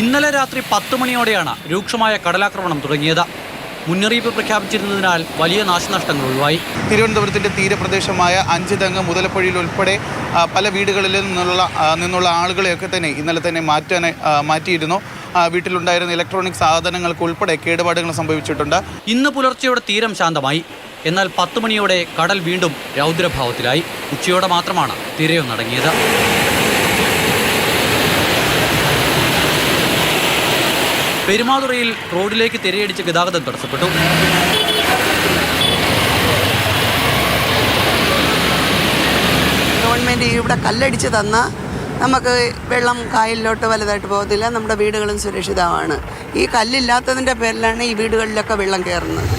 ഇന്നലെ രാത്രി പത്ത് മണിയോടെയാണ് രൂക്ഷമായ കടലാക്രമണം തുടങ്ങിയത്. മുന്നറിയിപ്പ് പ്രഖ്യാപിച്ചിരുന്നതിനാൽ വലിയ നാശനഷ്ടങ്ങൾ ഒഴിവായി. തിരുവനന്തപുരത്തിന്റെ തീരപ്രദേശമായ അഞ്ചുതങ്ങ് മുതലപ്പുഴയിൽ ഉൾപ്പെടെ പല വീടുകളിൽ നിന്നുള്ള നിന്നുള്ള ആളുകളെയൊക്കെ തന്നെ ഇന്നലെ തന്നെ മാറ്റാൻ ആ, മാറ്റിയിരുന്നു. വീട്ടിലുണ്ടായിരുന്ന ഇലക്ട്രോണിക് സാധനങ്ങൾക്ക് ഉൾപ്പെടെ കേടുപാടുകൾ സംഭവിച്ചിട്ടുണ്ട്. ഇന്ന് പുലർച്ചെയോടെ തീരം ശാന്തമായി. എന്നാൽ പത്ത് മണിയോടെ കടൽ വീണ്ടും രൗദ്രഭാവത്തിലായി. ഉച്ചയോടെ മാത്രമാണ് തിരയൊന്നടങ്ങിയത്. പെരുമാതുറയിൽ റോഡിലേക്ക് തിരയടിച്ച് ഗതാഗതം തടസ്സപ്പെട്ടു. ഗവൺമെന്റ് ഇവിടെ കല്ലടിച്ച് തന്ന നമുക്ക് വെള്ളം കായലിലോട്ട് വലുതായിട്ട് പോകത്തില്ല. നമ്മുടെ വീടുകളും സുരക്ഷിതമാണ്. ഈ കല്ലില്ലാത്തതിന്റെ പേരിലാണ് ഈ വീടുകളിലൊക്കെ വെള്ളം കയറുന്നത്.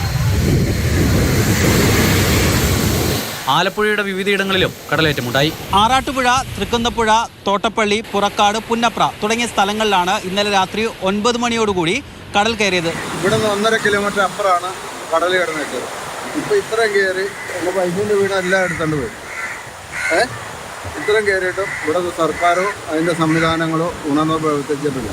ആലപ്പുഴയുടെ വിവിധയിടങ്ങളിലും കടലേറ്റമുണ്ടായി. ആറാട്ടുപുഴ തൃക്കുന്നപ്പുഴ തോട്ടപ്പള്ളി പുറക്കാട് പുന്നപ്ര തുടങ്ങിയ സ്ഥലങ്ങളിലാണ് ഇന്നലെ രാത്രി ഒൻപത് മണിയോടുകൂടി കടൽ കയറിയത്. ഇവിടെ നിന്ന് ഒന്നര കിലോമീറ്റർ അപ്പുറമാണ് കടൽ കിടന്നിട്ട്. ഇപ്പൊ ഇത്രയും കയറി പൈസന്റെ വീട് എല്ലാം എടുത്തോണ്ട് പോയി. ഏ? ഇത്രയും കയറിയിട്ടും ഇവിടെ സർക്കാരോ അതിന്റെ സംവിധാനങ്ങളോ ഉണർന്നോ പ്രവർത്തിച്ചിട്ടില്ല.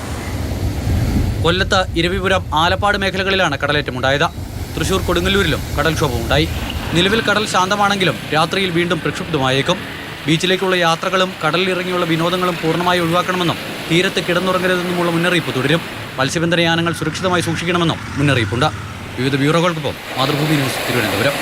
കൊല്ലത്ത് ഇരവിപുരം ആലപ്പാട് മേഖലകളിലാണ് കടലേറ്റമുണ്ടായത്. തൃശൂർ കൊടുങ്ങല്ലൂരിലും കടൽക്ഷോഭമുണ്ടായി നിലവിൽ കടൽ ശാന്തമാണെങ്കിലും രാത്രിയിൽ വീണ്ടും പ്രക്ഷുബ്ധമായേക്കും. ബീച്ചിലേക്കുള്ള യാത്രകളും കടലിലിറങ്ങിയുള്ള വിനോദങ്ങളും പൂർണമായി ഒഴിവാക്കണമെന്നും തീരത്ത് കിടന്നുറങ്ങരുതെന്നുമുള്ള മുന്നറിയിപ്പ് തുടരും. മത്സ്യബന്ധന യാനങ്ങൾ സുരക്ഷിതമായി സൂക്ഷിക്കണമെന്നും മുന്നറിയിപ്പുണ്ട്. വിവിധ ബ്യൂറോകൾക്കൊപ്പം മാതൃഭൂമി ന്യൂസ് തിരുവനന്തപുരം.